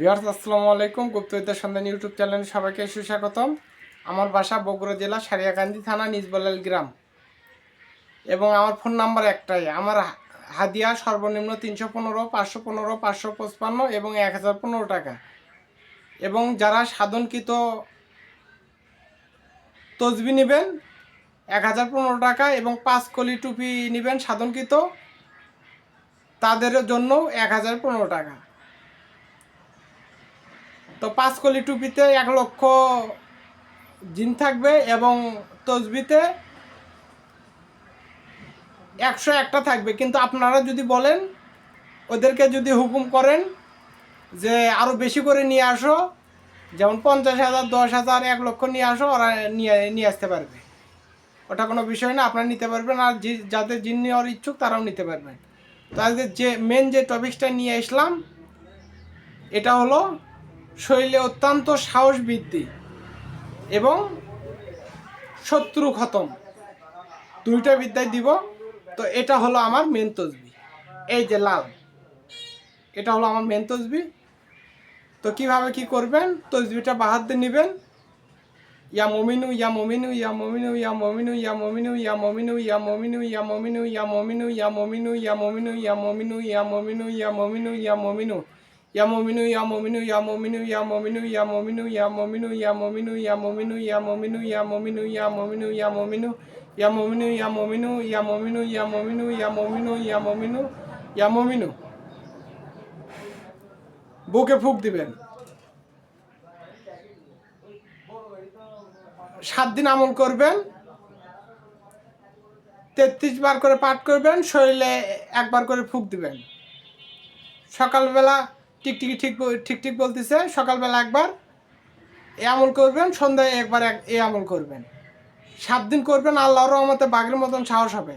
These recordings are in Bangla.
ভিউয়ার্স, আসসালামু আলাইকুম। গুপ্তবিদ্যার সন্ধান ইউটিউব চ্যানেলে সবাইকে সুস্বাগতম। আমার বাসা বগুড়া জেলা সারিয়াকান্দি থানা নিজবলাল গ্রাম। এবং আমার ফোন নাম্বার একটাই। আমার হাদিয়া সর্বনিম্ন তিনশো পনেরো, পাঁচশো পনেরো, পাঁচশো পঁচপান্ন এবং এক হাজার পনেরো টাকা। এবং যারা সাধনকৃত তসবি নেবেন, এক হাজার পনেরো টাকা এবং পাঁচ কলি টুপি নেবেন সাধনকৃত, তাদের জন্য এক হাজার পনেরো টাকা। তো পাঁচ কলি টুপিতে এক লক্ষ জিন থাকবে এবং তসবিতে একশো একটা থাকবে। কিন্তু আপনারা যদি বলেন, ওদেরকে যদি হুকুম করেন যে আরও বেশি করে নিয়ে আসো, যেমন পঞ্চাশ হাজার, দশ হাজার, এক লক্ষ নিয়ে আসো, ওরা নিয়ে নিয়ে আসতে পারবে। ওটা কোনো বিষয় না, আপনারা নিতে পারবেন আর যে যাদের জিন নেওয়ার ইচ্ছুক তারাও নিতে পারবেন। তো আজকে যে মেন যে টপিক্সটা নিয়ে আসলাম, এটা হলো শরীরে অত্যন্ত সাহস বৃদ্ধি এবং শত্রু খতম দুইটা বিদ্যায় দিব তো এটা হলো আমার মেন তসবি এই যে লাল এটা হলো আমার মেন তসবি তো কীভাবে কি করবেন তসবিটা দিয়ে নেবেন ইয়া মমিনু ইয়া মমিনু ইয়া মমিনু ইয়া মমিনু ইয়া মমিনু ইয়া মমিনু ইয়া মমিনু ইয়া মমিনু ইয়া মমিনু ইয়া মমিনু ইয়া মমিনু ইয়া মমিনু ইয়া মমিনু ইয়া মমিনু ইয়া মমিনু ইয়া মমিনু ইয়া মমিনু ইয়া মমিনু ইয়া মমিনু ইয়া মমিনু ইয়া মমিনু ইয়া মমিনু ইয়া মমিনু ইয়া মমিনু ইয়া মমিনু ইয়া মমিনু ইয়া মমিনু ইয়া মমিনু ইয়া মমিনু ইয়া মমিনু ইয়া মমিনু ইয়া মমিনু ইয়া মমিনু ইয়া মমিনু বুকে ফুক দিবেন সাত দিন আমল করবেন তেত্রিশ বার করে পাঠ করবেন শরীরে একবার করে ফুক দিবেন সকালবেলা টিকটিকি ঠিক ঠিক ঠিক বলতেছে, সকালবেলা একবার এ আমল করবেন, সন্ধ্যায় একবার এক এ আমল করবেন। সাত দিন করবেন, আল্লাহর রহমতে বাঘের মতন সাহস হবে।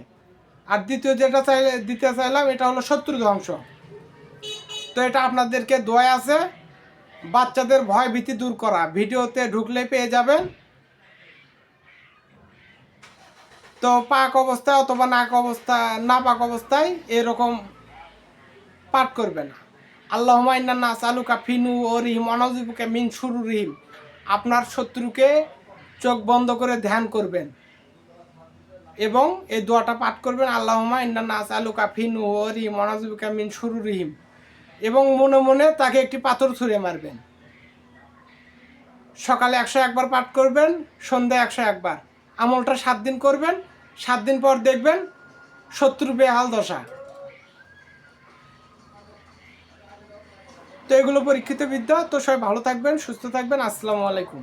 আর দ্বিতীয় যেটা চাই দিতে চাইলাম, এটা হলো শত্রু ধ্বংস তো এটা আপনাদেরকে দোয়া আছে, বাচ্চাদের ভয় ভীতি দূর করা। ভিডিওতে ঢুকলে পেয়ে যাবেন। তো পাক অবস্থায় অথবা নাক অবস্থা না পাক অবস্থায় এরকম পাঠ করবেন। আল্লাহ না চালুকা ফিনু ও রিহিম অনজিবুকে মিন শুরু রিহিম। আপনার শত্রুকে চোখ বন্ধ করে ধ্যান করবেন এবং এই দোয়াটা পাঠ করবেন আল্লাহ না চালুকা ফিনু ও রিহিম অনজিবুকে মিন শুরু রিহিম। এবং মনে মনে তাকে একটি পাথর ছুঁড়ে মারবেন। সকালে একশো একবার পাঠ করবেন, সন্ধ্যায় একশো একবার। আমলটা সাত দিন করবেন, সাত দিন পর দেখবেন শত্রু বেহাল দশা। তো এগুলো পরীক্ষিত বিদ্যা। তো সবাই ভালো থাকবেন সুস্থ থাকবেন। আসসালামু আলাইকুম।